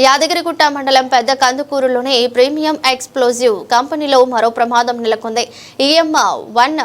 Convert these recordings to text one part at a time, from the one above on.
యాదగిరిగుట్ట మండలం పెద్ద కందుకూరులోని premium explosive కంపెనీలో మరో ప్రమాదం నెలకొంది. ఈఎంఆర్ వన్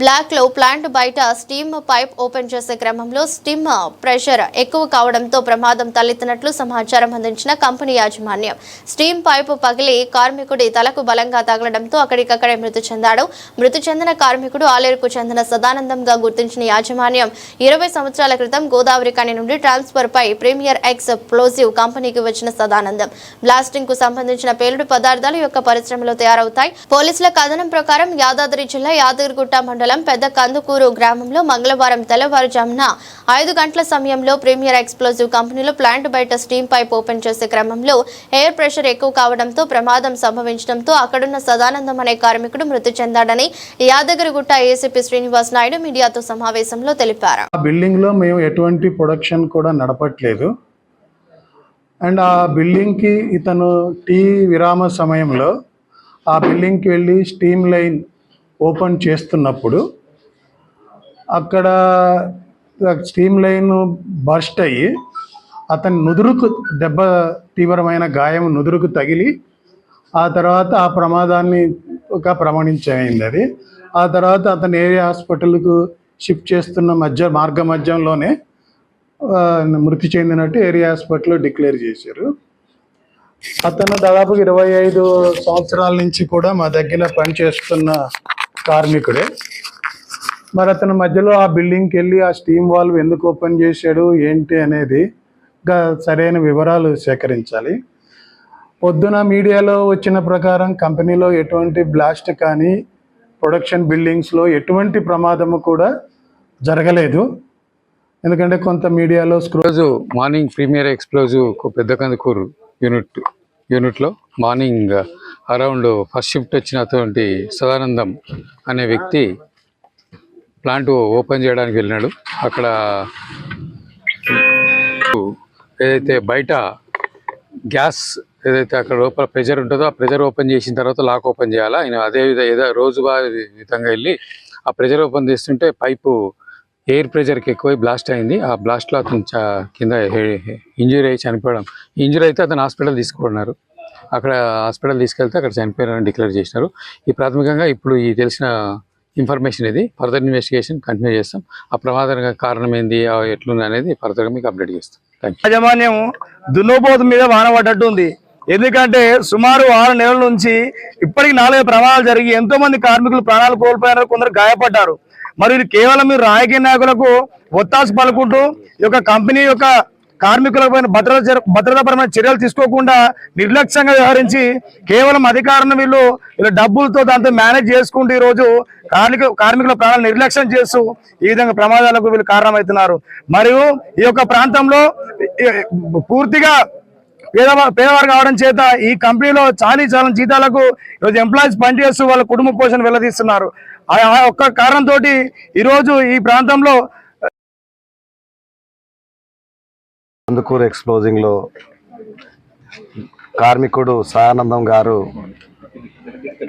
బ్లాక్లో ప్లాంట్ బయట స్టీమ్ పైప్ ఓపెన్ చేసే క్రమంలో స్టీమ్ ప్రెషర్ ఎక్కువ కావడంతో ప్రమాదం తలెత్తినట్లు సమాచారం అందించిన కంపెనీ యాజమాన్యం. స్టీమ్ పైపు పగిలి కార్మికుడి తలకు బలంగా తగలడంతో అక్కడికక్కడే మృతి చెందాడు. మృతి చెందిన కార్మికుడు ఆలేరుకు చెందిన సదానందంగా గుర్తించిన యాజమాన్యం ఇరవై సంవత్సరాల క్రితం గోదావరి కాని నుండి ట్రాన్స్ఫర్ పై ప్రీమియర్ ఎక్స్ ప్లోజివ్ కంపెనీకి వచ్చిన సదానందం. బ్లాస్టింగ్కు సంబంధించిన పేలుడు పదార్థాలు యొక్క పరిశ్రమలో తయారవుతాయి. పోలీసుల కథనం ప్రకారం యాదాద్రి జిల్లా యాదగిరిగుట్ట మండలం పెద్ద కందుకూరు గ్రామంలో మంగళవారం తెల్లవారుజామున ఐదు గంటల సమయంలో ప్రీమియర్ ఎక్స్ప్లోజివ్ కంపెనీలో ప్లాంట్ బయట స్టీమ్ పైప్ ఓపెన్ చేసే క్రమంలో ఎయిర్ ప్రెషర్ ఎక్కువ కావడంతో ప్రమాదం సంభవించడంతో అక్కడున్న సదానందం అనే కార్మికుడు మృతి చెందాడని యాదగిరిగుట్ట ఏసీపీ శ్రీనివాస్ నాయుడు మీడియాతో సమావేశంలో తెలిపారు. ఆ బిల్డింగ్లో మేము ఎటువంటి ప్రొడక్షన్ కూడా నడపట్లేదు. అండ్ ఆ బిల్డింగ్కి ఇతను టీ విరామ సమయంలో ఆ బిల్డింగ్కి వెళ్ళి స్టీమ్ లైన్ ఓపెన్ చేస్తున్నప్పుడు అక్కడ స్టీమ్ లైన్ బర్స్ట్ అయ్యి అతని నుదురుకు దెబ్బ తీవ్రమైన గాయం నుదురుకు తగిలి ఆ తర్వాత ఆ ప్రమాదాన్ని ఒక ప్రమాణించమైంది అది. ఆ తర్వాత అతను ఏరియా హాస్పిటల్కు షిఫ్ట్ చేస్తున్న మధ్య మార్గ మధ్యంలోనే మృతి చెందినట్టు ఏరియా హాస్పిటల్లో డిక్లేర్ చేశారు. అతను దాదాపు ఇరవై ఐదు సంవత్సరాల నుంచి కూడా మా దగ్గర పనిచేస్తున్న కార్మికుడే. మరి అతను మధ్యలో ఆ బిల్డింగ్కి వెళ్ళి ఆ స్టీమ్ వాల్వ్ ఎందుకు ఓపెన్ చేశాడు ఏంటి అనేది సరైన వివరాలు సేకరించాలి. పొద్దున మీడియాలో వచ్చిన ప్రకారం కంపెనీలో ఎటువంటి బ్లాస్ట్ కానీ ప్రొడక్షన్ బిల్డింగ్స్లో ఎటువంటి ప్రమాదము కూడా జరగలేదు. ఎందుకంటే కొంత మీడియాలో స్క్రూ రోజు morning premier explosive Pedda Kandukur unit యూనిట్లో మార్నింగ్ అరౌండ్ ఫస్ట్ షిఫ్ట్ వచ్చినటువంటి సదానందం అనే వ్యక్తి ప్లాంట్ ఓపెన్ చేయడానికి వెళ్ళినాడు. అక్కడ ఏదైతే బయట గ్యాస్ ఏదైతే అక్కడ లోపల ప్రెజర్ ఉంటుందో ఆ ప్రెజర్ ఓపెన్ చేసిన తర్వాత లాక్ ఓపెన్ చేయాలా? ఆయన అదే విధ ఏదో రోజువారీ విధంగా వెళ్ళి ఆ ప్రెజర్ ఓపెన్ చేస్తుంటే పైపు ఎయిర్ ప్రెషర్కి ఎక్కువై బ్లాస్ట్ అయింది. ఆ బ్లాస్ట్లో అతను కింద ఇంజురీ అయ్యి చనిపోవడం. ఇంజురీ అయితే అతను హాస్పిటల్ తీసుకున్నారు అక్కడ హాస్పిటల్ తీసుకెళ్తే అక్కడ చనిపోయారని డిక్లేర్ చేసినారు. ఈ ప్రాథమికంగా ఇప్పుడు ఈ తెలిసిన ఇన్ఫర్మేషన్ ఇది. ఫర్దర్ ఇన్వెస్టిగేషన్ కంటిన్యూ చేస్తాం. ఆ ప్రమాదానికి కారణం ఏంది? ఎట్లుంది అనేది ఫర్దర్గా మీకు అప్డేట్ చేస్తాం. యాజమాన్యం దున్నపోతు మీద వాన పడ్డట్టు ఉంది. ఎందుకంటే సుమారు ఆరు నెలల నుంచి ఇప్పటికి నాలుగు ప్రమాదాలు జరిగి ఎంతో మంది కార్మికులు ప్రాణాలు కోల్పోయారు కొందరు గాయపడ్డారు. మరి కేవలం మీరు రాజకీయ నాయకులకు ఒత్తాసు పలుకుంటూ ఈ యొక్క కంపెనీ యొక్క కార్మికులపైన భద్రత భద్రతాపరమైన చర్యలు తీసుకోకుండా నిర్లక్ష్యంగా వ్యవహరించి కేవలం అధికారులను వీళ్ళు వీళ్ళ డబ్బులతో దాంతో మేనేజ్ చేసుకుంటూ ఈ రోజు కార్మిక కార్మికుల ప్రాణాలు నిర్లక్ష్యం చేస్తూ ఈ విధంగా ప్రమాదాలకు వీళ్ళు కారణమవుతున్నారు. మరియు ఈ యొక్క ప్రాంతంలో పూర్తిగా పేదవా పేదవారు కావడం చేత ఈ కంపెనీలో చాలీ చాలా జీతాలకు ఈరోజు ఎంప్లాయీస్ పనిచేస్తూ వాళ్ళ కుటుంబ పోషణ వెళ్ళదీస్తున్నారు ఆ ఆ ఒక్క కారణంతో ఈరోజు ఈ ప్రాంతంలో కందుకూరు ఎక్స్ప్లోజింగ్లో కార్మికుడు సాయానందం గారు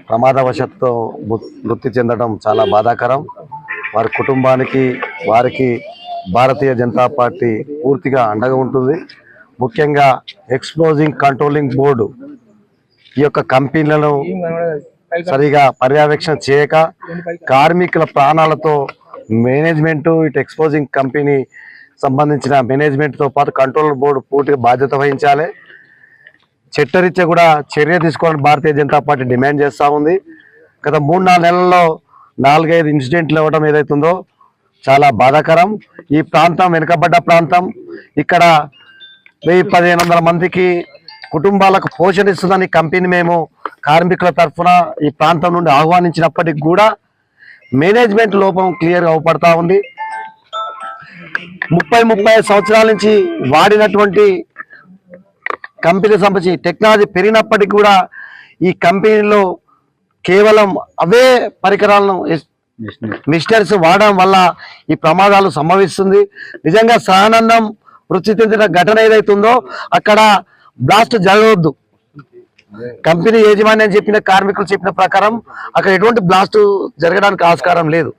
ప్రమాదవశత్తు మృ- మృతి చెందడం చాలా బాధాకరం. వారి కుటుంబానికి వారికి భారతీయ జనతా పార్టీ పూర్తిగా అండగా ఉంటుంది. ముఖ్యంగా ఎక్స్ప్లోజింగ్ కంట్రోలింగ్ బోర్డు ఈ యొక్క కంపెనీలను సరిగా పర్యవేక్షణ చేయక కార్మికుల ప్రాణాలతో మేనేజ్మెంట్ ఇటు ఎక్స్పోజింగ్ కంపెనీ సంబంధించిన మేనేజ్మెంట్తో పాటు కంట్రోల్ బోర్డు పూర్తిగా బాధ్యత వహించాలి. చట్టరీత్యా కూడా చర్య తీసుకోవాలని భారతీయ జనతా పార్టీ డిమాండ్ చేస్తూ ఉంది. గత మూడు నాలుగు నెలల్లో నాలుగైదు ఇన్సిడెంట్లు ఇవ్వడం ఏదైతుందో చాలా బాధాకరం. ఈ ప్రాంతం వెనుకబడ్డ ప్రాంతం. ఇక్కడ వెయ్యి పదిహేను వందల మందికి కుటుంబాలకు పోషణిస్తుందని కంపెనీ మేము కార్మికుల తరఫున ఈ ప్రాంతం నుండి ఆహ్వానించినప్పటికి కూడా మేనేజ్మెంట్ లోపం క్లియర్గా అవపడతా ఉంది. ముప్పై ముప్పై సంవత్సరాల నుంచి వాడినటువంటి కంపెనీ సంబంధించి టెక్నాలజీ పెరిగినప్పటికీ కూడా ఈ కంపెనీలో కేవలం అవే పరికరాలను మిషనరీస్ వాడడం వల్ల ఈ ప్రమాదాలు సంభవిస్తుంది. నిజంగా సహానందం వృత్తి చెందిన ఘటన ఏదైతుందో అక్కడ బ్లాస్ట్ జరగవద్దు. కంపెనీ యాజమాన్యం చెప్పిన కార్మికులు చెప్పిన ప్రకారం అక్కడ ఎటువంటి బ్లాస్ట్ జరగడానికి ఆస్కారం లేదు.